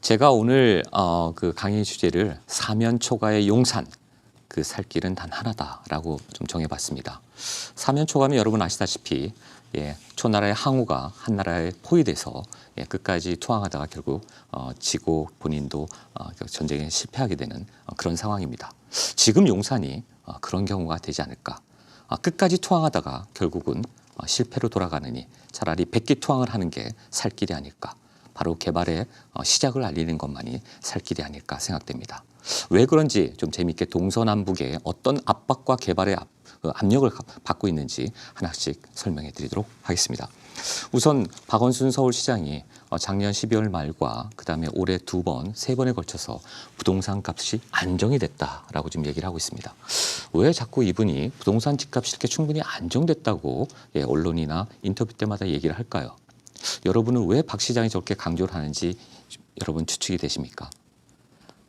제가 오늘 어, 그 강의 주제를 사면 초가의 용산 그 살 길은 단 하나다라고 좀 정해봤습니다. 사면 초가면 여러분 아시다시피 예, 초나라의 항우가 한 나라에 포위돼서 예, 끝까지 투항하다가 결국 어, 지고 본인도 어, 그 전쟁에 실패하게 되는 어, 그런 상황입니다. 지금 용산이 어, 그런 경우가 되지 않을까? 아, 끝까지 투항하다가 결국은 어, 실패로 돌아가느니 차라리 백기 투항을 하는 게 살 길이 아닐까? 바로 개발의 어, 시작을 알리는 것만이 살 길이 아닐까 생각됩니다. 왜 그런지 좀 재미있게 동서남북의 어떤 압박과 개발의 압, 그 압력을 가- 받고 있는지 하나씩 설명해 드리도록 하겠습니다. 우선 박원순 서울시장이 어, 작년 12월 말과 그다음에 올해 두 번, 세 번에 걸쳐서 부동산 값이 안정이 됐다라고 지금 얘기를 하고 있습니다. 왜 자꾸 이분이 부동산 집값이 이렇게 충분히 안정됐다고 예, 언론이나 인터뷰 때마다 얘기를 할까요? 여러분은 왜 박 시장이 저렇게 강조를 하는지 여러분 추측이 되십니까?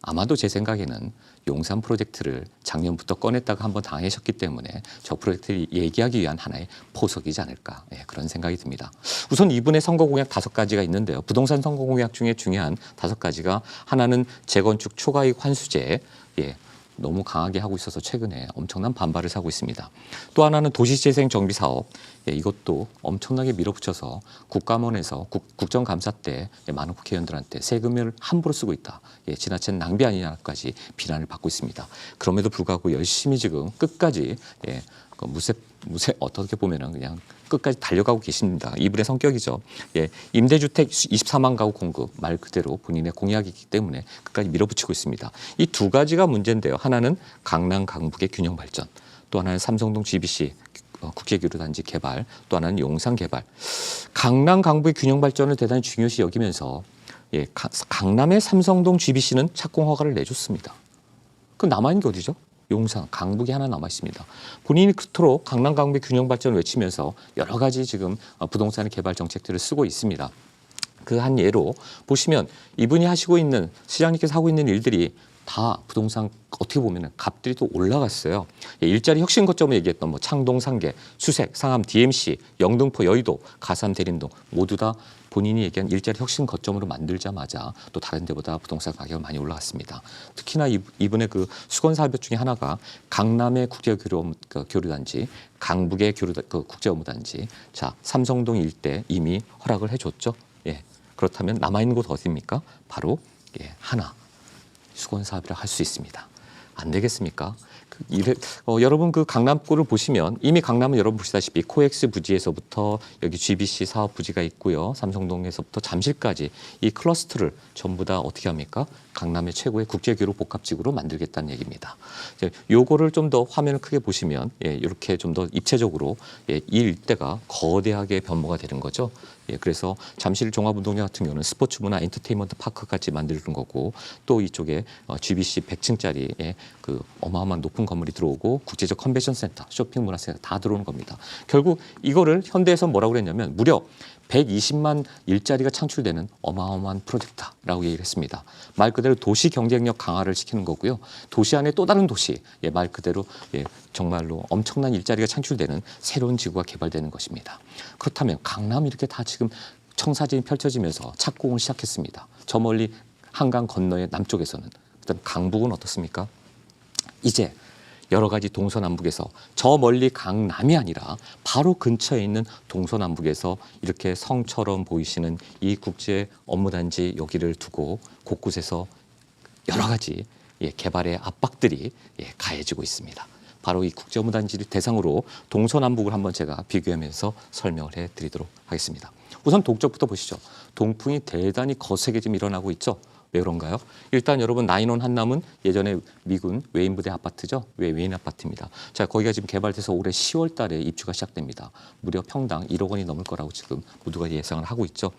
아마도 제 생각에는 용산 프로젝트를 작년부터 꺼냈다가 한번 당하셨기 때문에 저 프로젝트를 얘기하기 위한 하나의 포석이지 않을까 예, 그런 생각이 듭니다. 우선 이분의 선거 공약 다섯 가지가 있는데요. 부동산 선거 공약 중에 중요한 다섯 가지가 하나는 재건축 초과이익 환수제 예, 너무 강하게 하고 있어서 최근에 엄청난 반발을 사고 있습니다. 또 하나는 도시재생 정비 사업 예, 이것도 엄청나게 밀어붙여서 국감원에서 국, 국정감사 때 예, 많은 국회의원들한테 세금을 함부로 쓰고 있다. 예, 지나친 낭비 아니냐까지 비난을 받고 있습니다. 그럼에도 불구하고 열심히 지금 끝까지 예, 그 무쇠 무쇠 어떻게 보면은 그냥 끝까지 달려가고 계십니다. 이분의 성격이죠. 예, 임대주택 24만 가구 공급 말 그대로 본인의 공약이기 때문에 끝까지 밀어붙이고 있습니다. 이 두 가지가 문제인데요. 하나는 강남 강북의 균형 발전, 또 하나는 삼성동 GBC 어, 국제교류단지 개발, 또 하나는 용산 개발. 강남 강북의 균형 발전을 대단히 중요시 여기면서 예, 가- 강남의 삼성동 GBC는 착공 허가를 내줬습니다. 그 남아있는 게 어디죠? 용산, 강북이 하나 남아 있습니다. 본인이 그토록 강남 강북 균형 발전을 외치면서 여러 가지 지금 어, 부동산 개발 정책들을 쓰고 있습니다. 그 한 예로 보시면 이분이 하시고 있는 시장님께서 하고 있는 일들이 다 부동산 어떻게 보면 값들이 또 올라갔어요. 예, 일자리 혁신 거점을 얘기했던 뭐 창동, 상계, 수색, 상암, DMC, 영등포, 여의도, 가산, 대림동 모두 다 본인이 얘기한 일자리 혁신 거점으로 만들자마자 또 다른 데보다 부동산 가격이 많이 올라갔습니다. 특히나 이- 이분의 그 수건 사업 중에 하나가 강남의 국제 교류 그 교류단지, 강북의 교류 그 국제 업무단지, 자 삼성동 일대 이미 허락을 해줬죠. 예. 그렇다면 남아 있는 곳 어디입니까? 바로 예, 하나 수건 사업이라 할수 있습니다. 안 되겠습니까? 그 이래, 어, 여러분 그 강남구를 보시면 이미 강남은 여러분 보시다시피 코엑스 부지에서부터 여기 GBC 사업 부지가 있고요. 삼성동에서부터 잠실까지 이 클러스터를 전부 다 어떻게 합니까? 강남의 최고의 국제교류 복합지구로 만들겠다는 얘기입니다. 이제 요거를 좀 더 화면을 크게 보시면 예, 이렇게 좀 더 입체적으로 예, 이 일대가 거대하게 변모가 되는 거죠. 예, 그래서 잠실 종합운동장 같은 경우는 스포츠 문화 엔터테인먼트 파크까지 만드는 거고 또 이쪽에 어, GBC 100층짜리 그 어마어마한 높은 건물이 들어오고 국제적 컨벤션 센터, 쇼핑 문화 센터 다 들어오는 겁니다. 결국 이거를 현대에서 뭐라고 그랬냐면 무려 120만 일자리가 창출되는 어마어마한 프로젝트라고 얘기를 했습니다. 말 그대로 도시 경쟁력 강화를 시키는 거고요. 도시 안에 또 다른 도시, 예, 말 그대로 예, 정말로 엄청난 일자리가 창출되는 새로운 지구가 개발되는 것입니다. 그렇다면 강남 이렇게 다 지금 청사진이 펼쳐지면서 착공을 시작했습니다. 저 멀리 한강 건너의 남쪽에서는 그다음 강북은 어떻습니까? 이제 여러 가지 동서남북에서 저 멀리 강남이 아니라 바로 근처에 있는 동서남북에서 이렇게 성처럼 보이시는 이 국제 업무단지 여기를 두고 곳곳에서 여러 가지 예, 개발의 압박들이 예, 가해지고 있습니다. 바로 이 국제 업무단지를 대상으로 동서남북을 한번 제가 비교하면서 설명을 해드리도록 하겠습니다. 우선 동쪽부터 보시죠. 동풍이 대단히 거세게 지금 일어나고 있죠. 왜 그런가요? 일단 여러분 나인원 한남은 예전에 미군 외인 부대 아파트죠. 외 외인 아파트입니다. 자 거기가 지금 개발돼서 올해 10월 달에 입주가 시작됩니다. 무려 평당 1억 원이 넘을 거라고 지금 모두가 예상을 하고 있죠.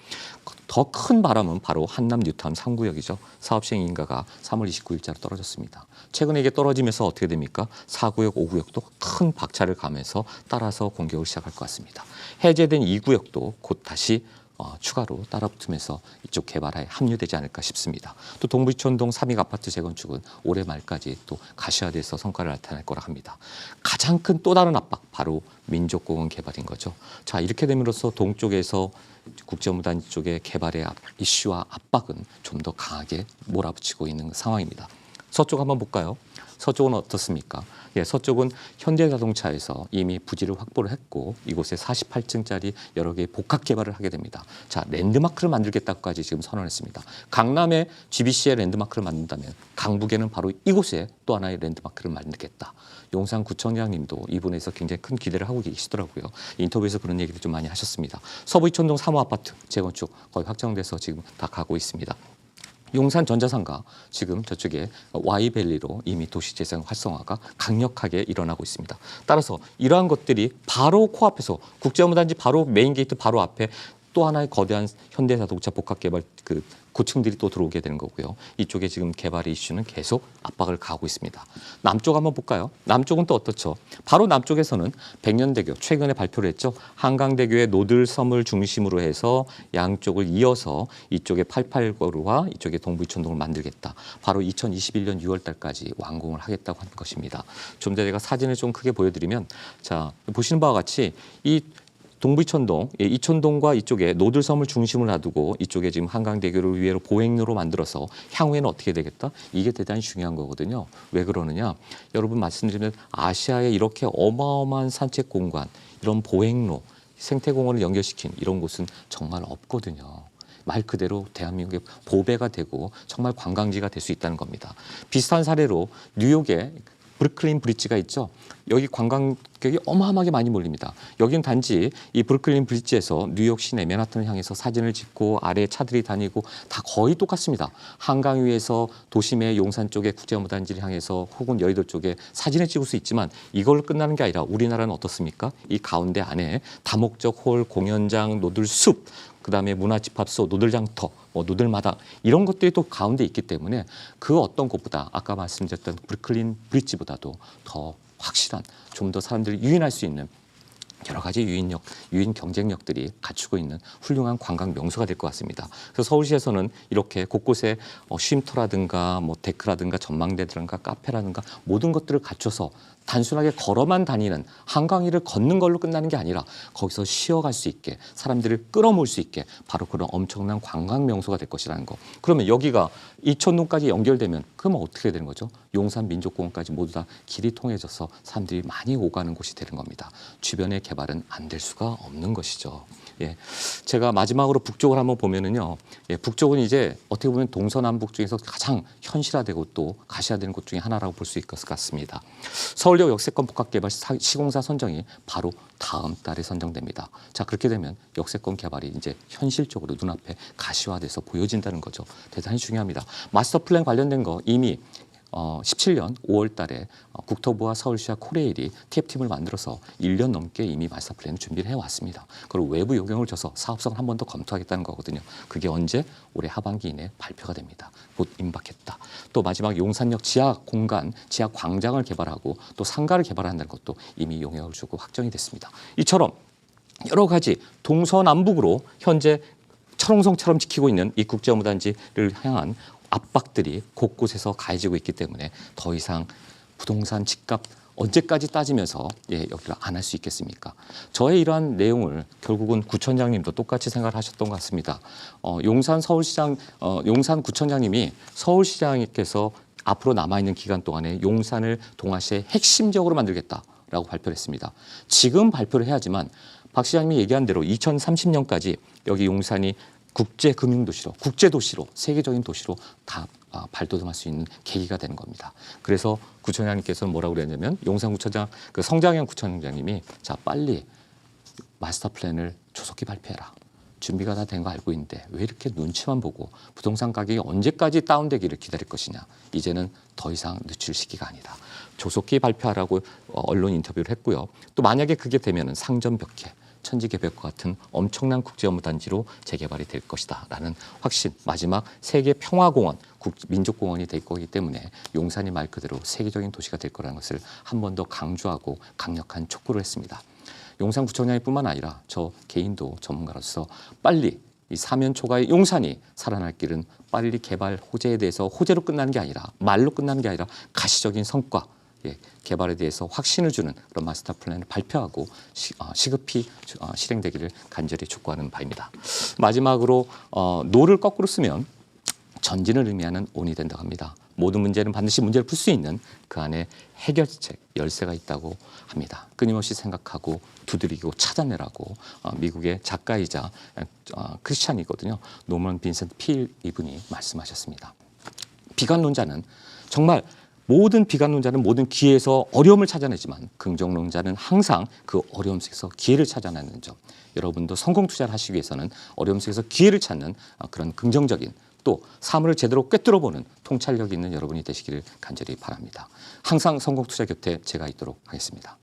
더 큰 바람은 바로 한남 뉴타운 3구역이죠. 사업 시행 인가가 3월 29일자로 떨어졌습니다. 최근에 이게 떨어지면서 어떻게 됩니까? 4구역, 5구역도 큰 박차를 가면서 따라서 공격을 시작할 것 같습니다. 해제된 2구역도 곧 다시 어, 추가로 따라붙으면서 이쪽 개발에 합류되지 않을까 싶습니다. 또 동부이촌동 삼익 아파트 재건축은 올해 말까지 또 가시화돼서 성과를 나타낼 거라 합니다. 가장 큰 또 다른 압박 바로 민족공원 개발인 거죠. 자 이렇게 됨으로써 동쪽에서 국제무단지 쪽의 개발의 압- 이슈와 압박은 좀 더 강하게 몰아붙이고 있는 상황입니다. 서쪽 한번 볼까요? 서쪽은 어떻습니까? 예, 서쪽은 현대자동차에서 이미 부지를 확보를 했고 이곳에 48층짜리 여러 개의 복합 개발을 하게 됩니다. 자, 랜드마크를 만들겠다고까지 지금 선언했습니다. 강남에 GBC의 랜드마크를 만든다면 강북에는 바로 이곳에 또 하나의 랜드마크를 만들겠다. 용산구청장님도 이 부분에서 굉장히 큰 기대를 하고 계시더라고요. 인터뷰에서 그런 얘기를 좀 많이 하셨습니다. 서부 이촌동 3호 아파트 재건축 거의 확정돼서 지금 다 가고 있습니다. 용산 전자상가 지금 저쪽에 와이밸리로 이미 도시재생 활성화가 강력하게 일어나고 있습니다. 따라서 이러한 것들이 바로 코앞에서 국제무단지 바로 메인 게이트 바로 앞에 또 하나의 거대한 현대 자동차 복합 개발 그 고층들이 또 들어오게 되는 거고요. 이쪽에 지금 개발 이슈는 계속 압박을 가하고 있습니다. 남쪽 한번 볼까요? 남쪽은 또 어떻죠? 바로 남쪽에서는 백년대교 최근에 발표를 했죠. 한강대교의 노들섬을 중심으로 해서 양쪽을 이어서 이쪽에 88거루와 이쪽에 동부이촌동을 만들겠다. 바로 2021년 6월 달까지 완공을 하겠다고 하는 것입니다. 좀 전에 제가 사진을 좀 크게 보여드리면 자 보시는 바와 같이 이 동부이촌동, 예, 이촌동과 이쪽에 노들섬을 중심으로 놔두고 이쪽에 지금 한강대교를 위로 보행로로 만들어서 향후에는 어떻게 되겠다? 이게 대단히 중요한 거거든요. 왜 그러느냐? 여러분 말씀드리면 아시아에 이렇게 어마어마한 산책 공간, 이런 보행로, 생태공원을 연결시킨 이런 곳은 정말 없거든요. 말 그대로 대한민국의 보배가 되고 정말 관광지가 될 수 있다는 겁니다. 비슷한 사례로 뉴욕에 브루클린 브릿지가 있죠. 여기 관광객이 어마어마하게 많이 몰립니다. 여기는 단지 이 브루클린 브릿지에서 뉴욕 시내 맨하탄을 향해서 사진을 찍고 아래에 차들이 다니고 다 거의 똑같습니다. 한강 위에서 도심의 용산 쪽에 국제무단지를 향해서 혹은 여의도 쪽에 사진을 찍을 수 있지만 이걸로 끝나는 게 아니라 우리나라는 어떻습니까? 이 가운데 안에 다목적 홀, 공연장, 노들숲 그다음에 문화집합소, 노들장터, 뭐 노들마당 이런 것들이 또 가운데 있기 때문에 그 어떤 곳보다 아까 말씀드렸던 브루클린 브릿지보다도 더 확실한 좀 더 사람들이 유인할 수 있는 여러 가지 유인력, 유인 경쟁력들이 갖추고 있는 훌륭한 관광 명소가 될 것 같습니다. 그래서 서울시에서는 이렇게 곳곳에 어, 쉼터라든가 뭐 데크라든가 전망대라든가 카페라든가 모든 것들을 갖춰서 단순하게 걸어만 다니는 한강위를 걷는 걸로 끝나는 게 아니라 거기서 쉬어갈 수 있게 사람들을 끌어모을 수 있게 바로 그런 엄청난 관광 명소가 될 것이라는 거. 그러면 여기가 이촌동까지 연결되면 그러면 어떻게 되는 거죠? 용산 민족공원까지 모두 다 길이 통해져서 사람들이 많이 오가는 곳이 되는 겁니다. 주변의 개발은 안 될 수가 없는 것이죠. 예, 제가 마지막으로 북쪽을 한번 보면은요. 예, 북쪽은 이제 어떻게 보면 동서남북 중에서 가장 현실화되고 또 가시화되는 곳 중에 하나라고 볼 수 있을 것 같습니다. 서울역 역세권 복합개발 사- 시공사 선정이 바로 다음 달에 선정됩니다. 자 그렇게 되면 역세권 개발이 이제 현실적으로 눈앞에 가시화돼서 보여진다는 거죠. 대단히 중요합니다. 마스터 플랜 관련된 거 이미 어, 17년 5월 달에 어, 국토부와 서울시와 코레일이 TF팀을 만들어서 1년 넘게 이미 마스터 플랜을 준비를 해왔습니다. 그리고 외부 요경을 줘서 사업성을 한 번 더 검토하겠다는 거거든요. 그게 언제? 올해 하반기 이내 발표가 됩니다. 곧 임박했다. 또 마지막 용산역 지하 공간, 지하 광장을 개발하고 또 상가를 개발한다는 것도 이미 용역을 주고 확정이 됐습니다. 이처럼 여러 가지 동서남북으로 현재 철옹성처럼 지키고 있는 이 국제무단지를 향한 압박들이 곳곳에서 가해지고 있기 때문에 더 이상 부동산 집값 언제까지 따지면서 예, 여기를 안 할 수 있겠습니까? 저의 이러한 내용을 결국은 구청장님도 똑같이 생각을 하셨던 것 같습니다. 어, 용산 서울시장, 어, 용산 구청장님이 서울시장님께서 앞으로 남아있는 기간 동안에 용산을 동아시아의 핵심적으로 만들겠다라고 발표를 했습니다. 지금 발표를 해야지만 박 시장님이 얘기한 대로 2030년까지 여기 용산이 국제 금융 도시로, 국제 도시로, 세계적인 도시로 다 아, 발돋움할 수 있는 계기가 되는 겁니다. 그래서 구청장님께서는 뭐라고 그랬냐면 용산구청장 그 성장현 구청장님이 자 빨리 마스터 플랜을 조속히 발표해라. 준비가 다 된 거 알고 있는데 왜 이렇게 눈치만 보고 부동산 가격이 언제까지 다운되기를 기다릴 것이냐. 이제는 더 이상 늦출 시기가 아니다. 조속히 발표하라고 어, 언론 인터뷰를 했고요. 또 만약에 그게 되면은 상점 벽해 천지개벽과 같은 엄청난 국제 업무 단지로 재개발이 될 것이다라는 확신 마지막 세계 평화공원 국- 민족공원이 될 거기 때문에 용산이 말 그대로 세계적인 도시가 될 거라는 것을 한 번 더 강조하고 강력한 촉구를 했습니다. 용산구청장뿐만 아니라 저 개인도 전문가로서 빨리 이 사면 초과의 용산이 살아날 길은 빨리 개발 호재에 대해서 호재로 끝나는 게 아니라 말로 끝나는 게 아니라 가시적인 성과 예, 개발에 대해서 확신을 주는 그런 마스터 플랜을 발표하고 시, 어, 시급히 주- 어, 실행되기를 간절히 촉구하는 바입니다. 마지막으로 어, 노를 거꾸로 쓰면 전진을 의미하는 온이 된다고 합니다. 모든 문제는 반드시 문제를 풀 수 있는 그 안에 해결책 열쇠가 있다고 합니다. 끊임없이 생각하고 두드리고 찾아내라고 어, 미국의 작가이자 어, 크리스찬이거든요. 노먼 빈센트 필 이분이 말씀하셨습니다. 비관론자는 정말 모든 비관론자는 모든 기회에서 어려움을 찾아내지만 긍정론자는 항상 그 어려움 속에서 기회를 찾아내는 점. 여러분도 성공 투자를 하시기 위해서는 어려움 속에서 기회를 찾는 어, 그런 긍정적인 또 사물을 제대로 꿰뚫어보는 통찰력 있는 여러분이 되시기를 간절히 바랍니다. 항상 성공 투자 곁에 제가 있도록 하겠습니다.